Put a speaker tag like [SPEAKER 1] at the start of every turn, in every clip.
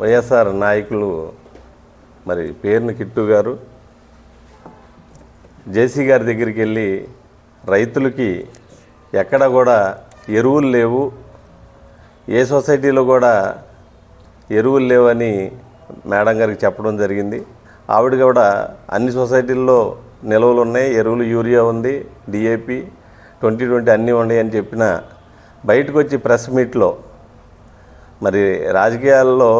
[SPEAKER 1] వైఎస్ఆర్ నాయకులు మరి పేరుని కిట్టు గారు జేసీ గారి దగ్గరికి వెళ్ళి రైతులకి ఎక్కడ కూడా ఎరువులు లేవు ఏ సొసైటీలో కూడా ఎరువులు లేవని మేడం గారికి చెప్పడం జరిగింది. ఆవిడ కూడా అన్ని సొసైటీల్లో నిల్వలు ఉన్నాయి ఎరువులు యూరియా ఉంది డిఏపి ట్వంటీ ట్వంటీ అన్నీ ఉన్నాయి అని చెప్పిన బయటకు వచ్చి ప్రెస్ మీట్లో మరి రాజకీయాల్లో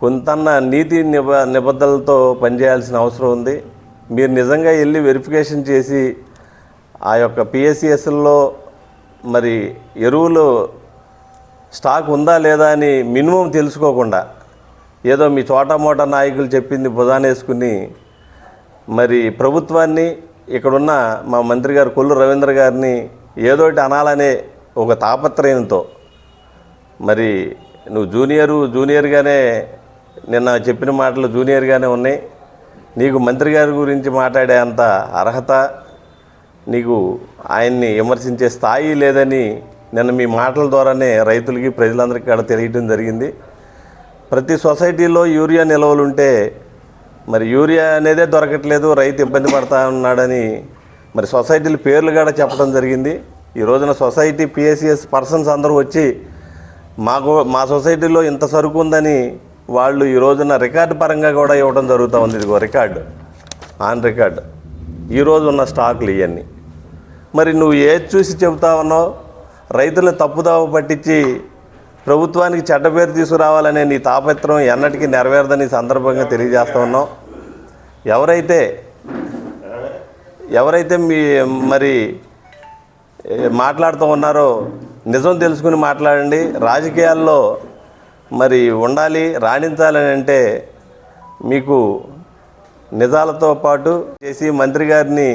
[SPEAKER 1] కొంతన్న నీతి నిబ నిబద్ధలతో పనిచేయాల్సిన అవసరం ఉంది. మీరు నిజంగా వెళ్ళి వెరిఫికేషన్ చేసి ఆ యొక్క పిఎస్సిఎస్లో మరి ఎరువులు స్టాక్ ఉందా లేదా అని మినిమం తెలుసుకోకుండా ఏదో మీ చోటమోట నాయకులు చెప్పింది బుధానేసుకుని మరి ప్రభుత్వాన్ని ఇక్కడున్న మా మంత్రి గారు కొల్లు రవీంద్ర గారిని ఏదోటి అనాలనే ఒక తాపత్రయంతో. మరి నువ్వు జూనియరు జూనియర్గానే నిన్న చెప్పిన మాటలు జూనియర్గానే ఉన్నాయి. నీకు మంత్రి గారి గురించి మాట్లాడే అంత అర్హత నీకు ఆయన్ని విమర్శించే స్థాయి లేదని నిన్న మీ మాటల ద్వారానే రైతులకి ప్రజలందరికీ కూడా తెలియటం జరిగింది. ప్రతి సొసైటీలో యూరియా నిల్వలు ఉంటే మరి యూరియా అనేదే దొరకట్లేదు రైతు ఇబ్బంది పడతా ఉన్నాడని మరి సొసైటీల పేర్లు కూడా చెప్పడం జరిగింది. ఈ రోజున సొసైటీ పిఎస్సిఎస్ పర్సన్స్ అందరూ వచ్చి మాకు మా సొసైటీలో ఇంత సరుకు ఉందని వాళ్ళు ఈ రోజున రికార్డు పరంగా కూడా ఇవ్వడం జరుగుతూ ఉంది. ఇదిగో రికార్డు ఆన్ రికార్డు. ఈరోజు ఉన్న స్టాకులు ఇవన్నీ మరి నువ్వు ఏది చూసి చెబుతా ఉన్నావు? రైతులను తప్పుదావ పట్టించి ప్రభుత్వానికి చెడ్డ పేరు తీసుకురావాలనే నీ తాపత్రం ఎన్నటికీ నెరవేరదని సందర్భంగా తెలియజేస్తూ ఉన్నాం. ఎవరైతే ఎవరైతే మీ మరి మాట్లాడుతూ ఉన్నారో నిజం తెలుసుకుని మాట్లాడండి. రాజకీయాల్లో మరి ఉండాలి రాణించాలని అంటే మీకు నిజాలతో పాటు చేసి మంత్రి గారిని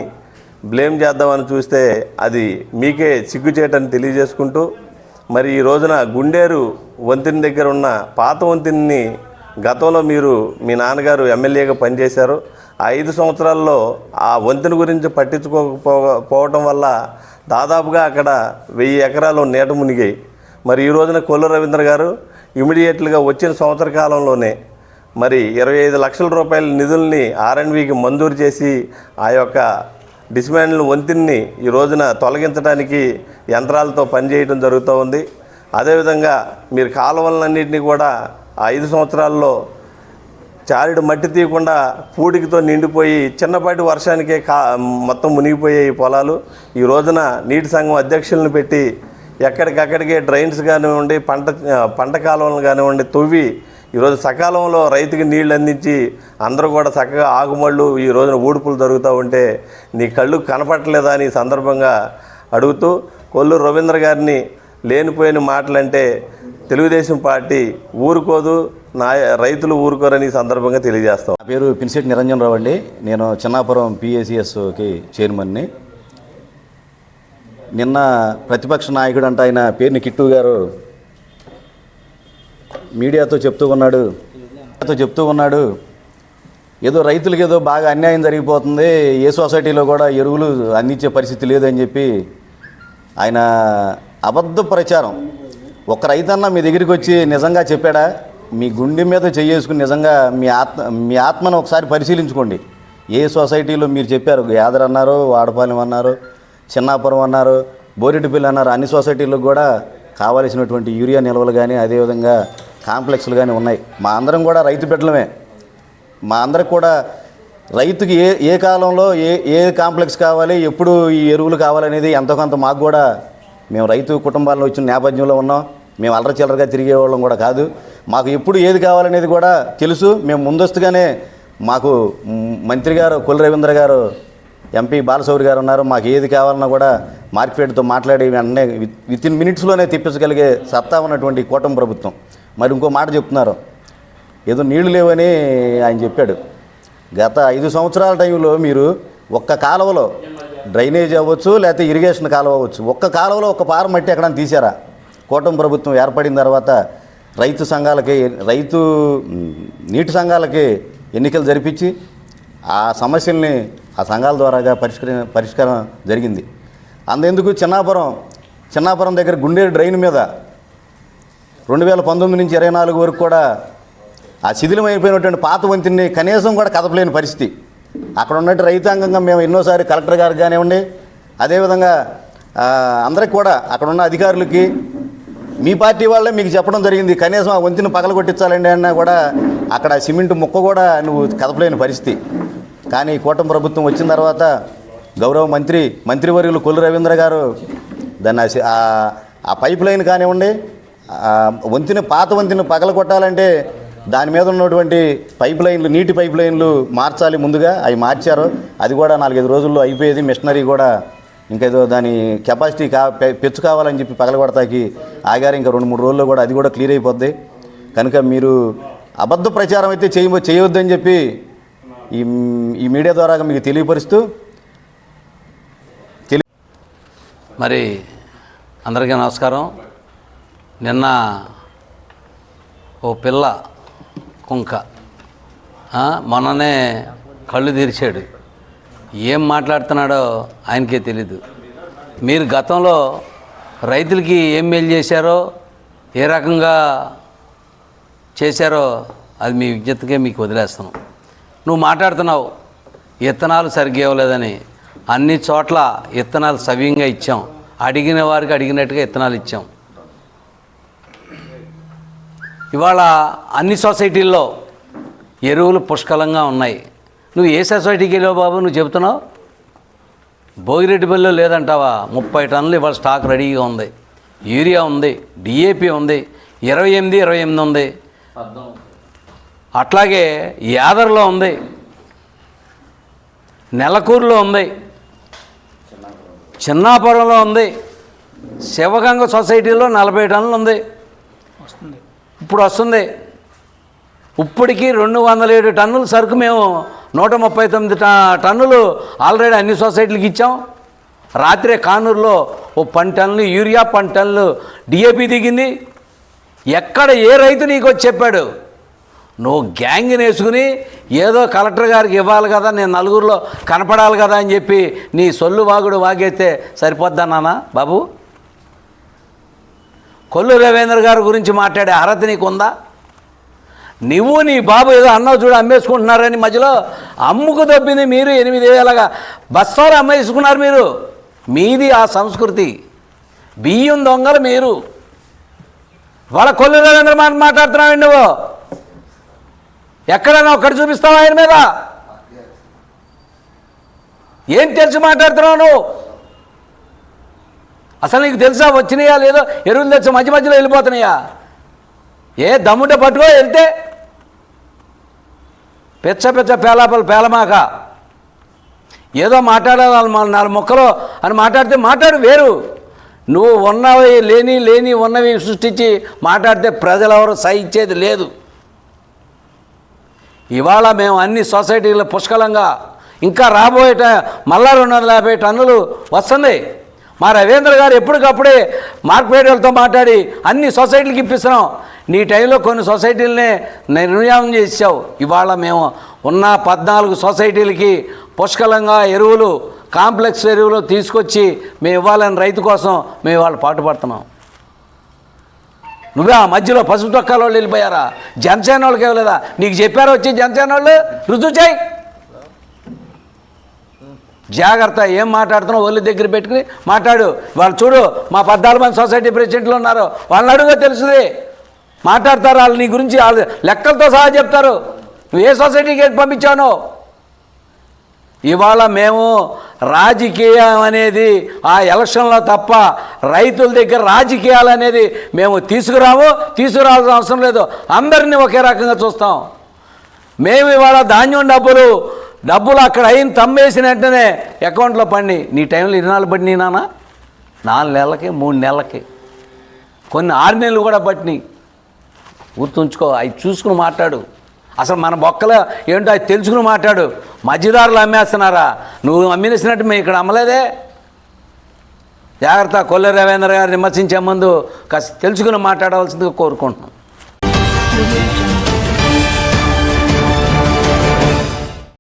[SPEAKER 1] బ్లేమ్ చేద్దామని చూస్తే అది మీకే సిగ్గుచేటని తెలియజేసుకుంటూ మరి ఈ రోజున గుండేరు వంతెన దగ్గర ఉన్న పాత వంతెనని గతంలో మీరు మీ నాన్నగారు ఎమ్మెల్యేగా పనిచేశారు. ఆ ఐదు సంవత్సరాల్లో ఆ వంతెన గురించి పట్టించుకోకపో పోవటం వల్ల దాదాపుగా అక్కడ వెయ్యి ఎకరాలు నీట మునిగాయి. మరి ఈ రోజున కొల్లు రవీంద్ర గారు ఇమీడియట్లుగా వచ్చిన సంవత్సర కాలంలోనే మరి ఇరవై ఐదు లక్షల రూపాయల నిధుల్ని ఆర్ఎన్వికి మంజూరు చేసి ఆ యొక్క డిస్మాండ్ల వంతిని ఈ రోజున తొలగించడానికి యంత్రాలతో పనిచేయడం జరుగుతూ ఉంది. అదేవిధంగా మీరు కాలువలన్నింటినీ కూడా ఆ ఐదు సంవత్సరాల్లో చారుడు మట్టి తీయకుండా పూడికితో నిండిపోయి చిన్నపాటి వర్షానికే కా మొత్తం మునిగిపోయాయి ఈ పొలాలు. ఈ రోజున నీటి సంఘం అధ్యక్షులను పెట్టి ఎక్కడికక్కడికే డ్రైన్స్ కానివ్వండి పంట పంట కాలువలను కానివ్వండి తవ్వి ఈరోజు సకాలంలో రైతుకి నీళ్ళు అందించి అందరూ కూడా చక్కగా ఆగుమళ్ళు ఈ రోజున ఊడుపులు జరుగుతూ ఉంటే నీ కళ్ళు కనపట్టలేదా అని సందర్భంగా అడుగుతూ కొల్లు రవీంద్ర గారిని లేనిపోయిన మాటలంటే తెలుగుదేశం పార్టీ ఊరుకోదు నా రైతులు ఊరుకోరని సందర్భంగా తెలియజేస్తాం.
[SPEAKER 2] నా పేరు పిన్సెట్ నిరంజన్ రావు అండి. నేను చిన్నాపురం పిఏసిఎస్కి చైర్మన్ని. నిన్న ప్రతిపక్ష నాయకుడు అంట ఆయన పేరుని కిట్టు గారు మీడియాతో చెప్తూ ఉన్నాడు. మీడియాతో చెప్తూ ఉన్నాడు. ఏదో రైతులకు ఏదో బాగా అన్యాయం జరిగిపోతుంది. ఏ సొసైటీలో కూడా ఎరువులు అందించే పరిస్థితి లేదని చెప్పి ఆయన అబద్ధ ప్రచారం. ఒక రైతన్న మీ దగ్గరికి వచ్చి నిజంగా చెప్పాడా? మీ గుండె మీద చేసుకుని నిజంగా మీ ఆత్మ మీ ఆత్మను ఒకసారి పరిశీలించుకోండి. ఏ సొసైటీలో మీరు చెప్పారు? యాదర్ అన్నారు వాడపాలెం అన్నారు చిన్నాపురం అన్నారు బోరెడ్డిపల్లి అన్నారు. అన్ని సొసైటీలకు కూడా కావలసినటువంటి యూరియా నిల్వలు కానీ అదేవిధంగా కాంప్లెక్స్లు కానీ ఉన్నాయి. మా అందరం కూడా రైతు బిడ్డలమే. మా అందరికి కూడా రైతుకి ఏ ఏ కాలంలో ఏ ఏ కాంప్లెక్స్ కావాలి ఎప్పుడు ఈ ఎరువులు కావాలనేది ఎంతో కొంత మాకు కూడా మేము రైతు కుటుంబాల్లో వచ్చిన నేపథ్యంలో ఉన్నాం. మేము అల్లరి చిల్లరగా తిరిగే వాళ్ళం కూడా కాదు. మాకు ఎప్పుడు ఏది కావాలనేది కూడా తెలుసు. మేము ముందస్తుగానే మాకు మంత్రి గారు కుల రవీంద్ర గారు ఎంపీ బాలసౌరి గారు ఉన్నారు. మాకు ఏది కావాలన్నా కూడా మార్కెట్తో మాట్లాడి వెంటనే విత్ ఇన్ మినిట్స్లోనే తెప్పించగలిగే సత్తా ఉన్నటువంటి కూటమి ప్రభుత్వం. మరి ఇంకో మాట చెప్తున్నారు. ఏదో నీళ్ళు లేవని ఆయన చెప్పాడు. గత ఐదు సంవత్సరాల టైంలో మీరు ఒక్క కాలువలో డ్రైనేజ్ అవ్వచ్చు లేకపోతే ఇరిగేషన్ కాలువ అవ్వచ్చు. ఒక్క కాలువలో ఒక్క పార మట్టి ఎక్కడ తీసారా కూటమి ప్రభుత్వం ఏర్పడిన తర్వాత రైతు సంఘాలకి రైతు నీటి సంఘాలకి ఎన్నికలు జరిపించి ఆ సమస్యల్ని ఆ సంఘాల ద్వారాగా పరిష్కరి పరిష్కారం జరిగింది. అంతెందుకు చిన్నాపురం చిన్నాపురం దగ్గర గుండేరు డ్రైన్ మీద రెండు వేల పంతొమ్మిది నుంచి ఇరవై నాలుగు వరకు కూడా ఆ శిథిలమైపోయినటువంటి పాత వంతిని కనీసం కూడా కదపలేని పరిస్థితి. అక్కడ ఉన్నట్టు రైతాంగంగా మేము ఎన్నోసారి కలెక్టర్ గారికి కానివ్వండి అదేవిధంగా అందరికి కూడా అక్కడ ఉన్న అధికారులకి మీ పార్టీ వాళ్ళే మీకు చెప్పడం జరిగింది కనీసం ఆ వంతిని పగలగొట్టించాలండి అన్నా కూడా అక్కడ సిమెంట్ ముక్క కూడా నువ్వు కదపలేని పరిస్థితి. కానీ కూటమి ప్రభుత్వం వచ్చిన తర్వాత గౌరవ మంత్రి మంత్రివర్యులు కొల్లు రవీంద్ర గారు దాన్ని ఆ పైప్ లైన్ కానివ్వండి ఆ వంతిని పాత వంతిని పగల కొట్టాలంటే దాని మీద ఉన్నటువంటి పైప్ లైన్లు నీటి పైప్ లైన్లు మార్చాలి ముందుగా అవి మార్చారు. అది కూడా నాలుగైదు రోజుల్లో అయిపోయేది. మిషనరీ కూడా ఇంకేదో దాని కెపాసిటీ కా పెచ్చు కావాలని చెప్పి పగలగొడతాకి ఆగారు. ఇంకా రెండు మూడు రోజుల్లో కూడా అది కూడా క్లియర్ అయిపోద్ది. కనుక మీరు అబద్ధ ప్రచారం అయితే చేయ చేయవద్దని చెప్పి ఈ ఈ మీడియా ద్వారా మీకు తెలియపరుస్తూ తెలి
[SPEAKER 3] మరి అందరికీ నమస్కారం. నిన్న ఓ పిల్ల కుంక మొన్ననే కళ్ళు తెరిచాడు. ఏం మాట్లాడుతున్నాడో ఆయనకే తెలీదు. మీరు గతంలో రైతులకి ఏం మేలు చేశారో ఏ రకంగా చేశారో అది మీ విజ్ఞతకే మీకు వదిలేస్తున్నాం. నువ్వు మాట్లాడుతున్నావు ఇత్తనాలు సరిగ్గా ఇవ్వలేదని. అన్ని చోట్ల ఇత్తనాలు సవ్యంగా ఇచ్చాం. అడిగిన వారికి అడిగినట్టుగా ఇత్తనాలు ఇచ్చాం. ఇవాళ అన్ని సొసైటీల్లో ఎరువులు పుష్కలంగా ఉన్నాయి. నువ్వు ఏ సొసైటీకి వెళ్ళావు బాబు? నువ్వు చెబుతున్నావు? భోగిరెడ్డిపల్లిలో లేదంటావా? ముప్పై టన్నులు ఇవాళ స్టాక్ రెడీగా ఉంది. యూరియా ఉంది డిఏపి ఉంది ఇరవై ఎనిమిది ఇరవై ఎనిమిది ఉంది. అట్లాగే యాదర్లో ఉంది నెలకూరులో ఉంది చిన్నాపురంలో ఉంది శివగంగ సొసైటీలో నలభై టన్నులు ఉంది. ఇప్పుడు వస్తుంది. ఇప్పటికీ రెండు వందల ఏడు టన్నుల సరుకు మేము నూట ముప్పై తొమ్మిది ట- టన్నులు ఆల్రెడీ అన్ని సొసైటీలకు ఇచ్చాం. రాత్రే కానూరులో ఓ పని టన్నులు యూరియా పని టన్నులు డిఏపి దిగింది. ఎక్కడ ఏ రైతు నీకు వచ్చి చెప్పాడు? నువ్వు గ్యాంగ్ వేసుకుని ఏదో కలెక్టర్ గారికి ఇవ్వాలి కదా నేను నలుగురిలో కనపడాలి కదా అని చెప్పి నీ సొల్లు వాగుడు వాగేస్తే సరిపోద్దా నాన్న బాబు? కొల్లు రవీంద్ర గారి గురించి మాట్లాడే అర్హత నీకు ఉందా నువ్వు నీ బాబు ఏదో అన్నావు చూడు అమ్మేసుకుంటున్నారని మధ్యలో అమ్ముకు తప్పింది మీరు ఎనిమిది వేలగా బస్సాలు అమ్మేసుకున్నారు మీరు? మీది ఆ సంస్కృతి. బియ్యం దొంగలు మీరు. వాళ్ళ కొల్లు రవీంద్ర మాట మాట్లాడుతున్నావు నువ్వు? ఎక్కడైనా ఒక్కటి చూపిస్తావా ఆయన మీద? ఏం తెలిసి మాట్లాడుతున్నావు నువ్వు? అసలు నీకు తెలుసా వచ్చినాయా లేదో? ఎరువులు తెచ్చి మధ్య మధ్యలో వెళ్ళిపోతున్నాయా? ఏ దమ్ముంటే పట్టుకో వెళ్తే. పెచ్చ పెచ్చ పేలాపలు పేలమాక. ఏదో మాట్లాడాలి మా నాలుగు మొక్కలు అని మాట్లాడితే మాట్లాడు వేరు. నువ్వు ఉన్నవి లేని లేని ఉన్నవి సృష్టించి మాట్లాడితే ప్రజలు ఎవరు సహించేది లేదు. ఇవాళ మేము అన్ని సొసైటీలో పుష్కలంగా ఇంకా రాబోయే ట- మళ్ళా రెండు వందల యాభై టన్నులు వస్తుంది మా రవీంద్ర గారు ఎప్పటికప్పుడే మార్కెట్లతో మాట్లాడి అన్ని సొసైటీలకు ఇప్పిస్తున్నాం. నీ టైంలో కొన్ని సొసైటీలనే నిర్ణయం చేసావు ఇవాళ మేము ఉన్న పద్నాలుగు సొసైటీలకి పుష్కలంగా ఎరువులు కాంప్లెక్స్ ఎరువులు తీసుకొచ్చి మేము ఇవ్వాలని రైతు కోసం మేము ఇవాళ పాటుపడుతున్నాం. నువ్వే ఆ మధ్యలో పసుపు తొక్కాల వాళ్ళు వెళ్ళిపోయారా? జనసేన వాళ్ళకి ఇవ్వలేదా? నీకు చెప్పారా వచ్చి జనసేన వాళ్ళు రుజువు చేయి. జాగ్రత్త ఏం మాట్లాడుతున్నావు? ఒళ్ళు దగ్గర పెట్టుకుని మాట్లాడు. వాళ్ళు చూడు మా పద్నాలుగు మంది సొసైటీ ప్రెసిడెంట్లు ఉన్నారు. వాళ్ళని అడుగు తెలుస్తుంది మాట్లాడతారు వాళ్ళు నీ గురించి. వాళ్ళు లెక్కలతో సహా చెప్తారు. నువ్వు ఏ సొసైటీకి పంపించానో? ఇవాళ మేము రాజకీయం అనేది ఆ ఎలక్షన్లో తప్ప రైతుల దగ్గర రాజకీయాలు అనేది మేము తీసుకురాము తీసుకురావాల్సిన అవసరం లేదు. అందరినీ ఒకే రకంగా చూస్తాం. మేము ఇవాళ ధాన్యం డబ్బులు డబ్బులు అక్కడ అయిన తమ్మేసిన వెంటనే అకౌంట్లో పండి నీ టైంలో ఇరవై పడినాయి నాన్న? నాలుగు నెలలకి మూడు నెలలకి. కొన్ని ఆరు నెలలు కూడా పట్టినాయి. గుర్తుంచుకో అవి చూసుకుని మాట్లాడు. అసలు మన బొక్కలు ఏంటో అది తెలుసుకుని మాట్లాడు. మధ్యదారులు అమ్మేస్తున్నారా? నువ్వు అమ్మేసినట్టు మేము ఇక్కడ అమ్మలేదే. జాగ్రత్త కొల్ల రవీంద్ర గారు విమర్శించే ముందు కాస్త తెలుసుకుని మాట్లాడవలసిందిగా కోరుకుంటున్నాం.